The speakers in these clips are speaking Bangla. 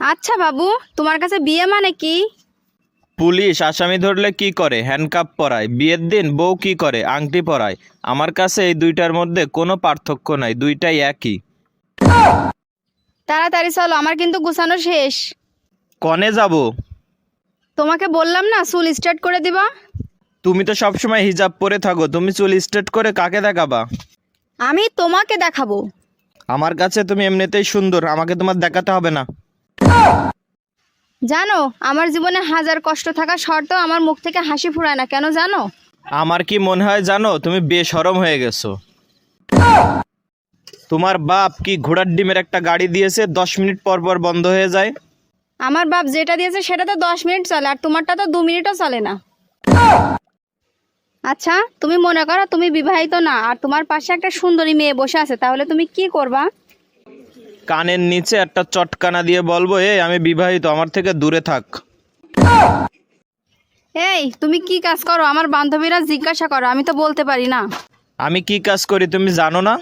আচ্ছা বাবু তোমার কাছে বিয়ে মানে কি? পুলিশ আসামি ধরলে কি করে? হ্যান্ডকাপ পরায়। বিয়ের দিন বউ কি করে? আংটি পরায়। আমার কাছে এই দুইটার মধ্যে কোনো পার্থক্য নাই দুইটাই একই। তাড়াতাড়ি চলো আমার কিন্তু গুছানো শেষ। কনে যাব? তোমাকে বললাম না চুল স্ট্রেট করে দিবা? তুমি তো সবসময় হিজাব পরে থাকো তুমি চুল স্ট্রেট করে কাকে দেখাবা? আমি তোমাকে দেখাবো। আমার কাছে তুমি এমনিতেই সুন্দর আমাকে তোমার দেখাতে হবে না। জানো আমার জীবনে হাজার কষ্ট থাকা সত্ত্বেও আমার মুখ থেকে হাসি ফুরায় না কেন জানো? আমার কি মনে হয় জানো তুমি বেশরম হয়ে গেছো। তোমার বাপ কি ঘোড়ার ডিমের একটা গাড়ি দিয়েছে দশ মিনিট পর পর বন্ধ হয়ে যায়? আমার বাপ যেটা দিয়েছে সেটা তো দশ মিনিট চলে আর তোমারটা তো দু মিনিটও চলে না। আচ্ছা তুমি মনে করো তুমি বিবাহিত না আর তোমার পাশে একটা সুন্দরী মেয়ে বসে আছে তাহলে তুমি কি করবা? কানের নিচে একটা চটকানা দিয়ে বলব এই আমি বিবাহিত আমার থেকে দূরে থাক। এই তুমি কি কাজ করো? আমার বান্ধবীরা জিজ্ঞাসা করো আমি তো বলতে পারি না। আমি কি কাজ করি তুমি জানো না?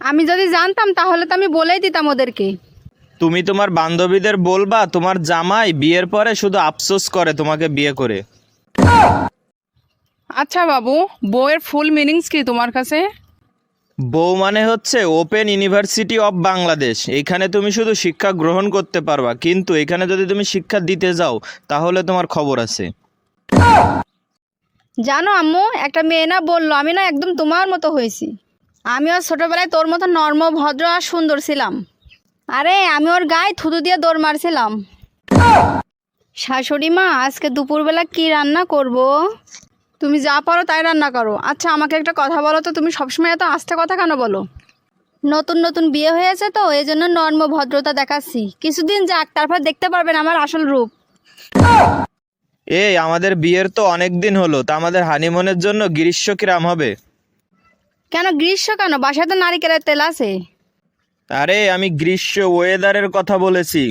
আমি যদি জানতাম তাহলে তো আমি বলেই দিতাম ওদেরকে। তুমি তোমার বান্ধবীদের বলবা তোমার জামাই বিয়ের পরে শুধু আফসোস করে তোমাকে বিয়ে করে। আচ্ছা বাবু বইয়ের ফুল মিনিংস কি তোমার কাছে? বউ মানে হচ্ছে ওপেন ইউনিভার্সিটি অফ বাংলাদেশ এখানে তুমি শুধু শিক্ষা গ্রহণ করতে পারবা, কিন্তু এখানে যদি তুমি শিক্ষা দিতে যাও, তাহলে তোমার খবর আছে। জানো আম্মু, একটা মেয়ে না বলল, আমি না একদম তোমার মতো হয়েছি। আমিও ছোটবেলায় তোর মতো নর্ম, ভদ্র আর সুন্দর ছিলাম। আরে, আমি ওর গায়ে থুতু দিয়ে দৌড় মারছিলাম। শাশুড়ি মা, আজকে দুপুরবেলা কি রান্না করব? তুমি যা পারো তাই রান্না করো। আচ্ছা আমাকে একটা কথা বলো তো তুমি সবসময় এত আস্তে কথা কেন বলো? নতুন নতুন বিয়ে হয়েছে তো এই জন্য নর্ম ভদ্রতা দেখাচ্ছি। কিছুদিন যাক তারপর দেখতে পারবেন আমার আসল রূপ। এই আমাদের বিয়ের তো অনেক দিন হলো তা আমাদের হানিমুনের জন্য গ্রীষ্ম কিরাম হবে? কেন গ্রীষ্ম কেন? বাসায় তো নারিকেলের তেল আছে। আরে আমি গ্রীষ্ম ওয়েদারের কথা বলেছি।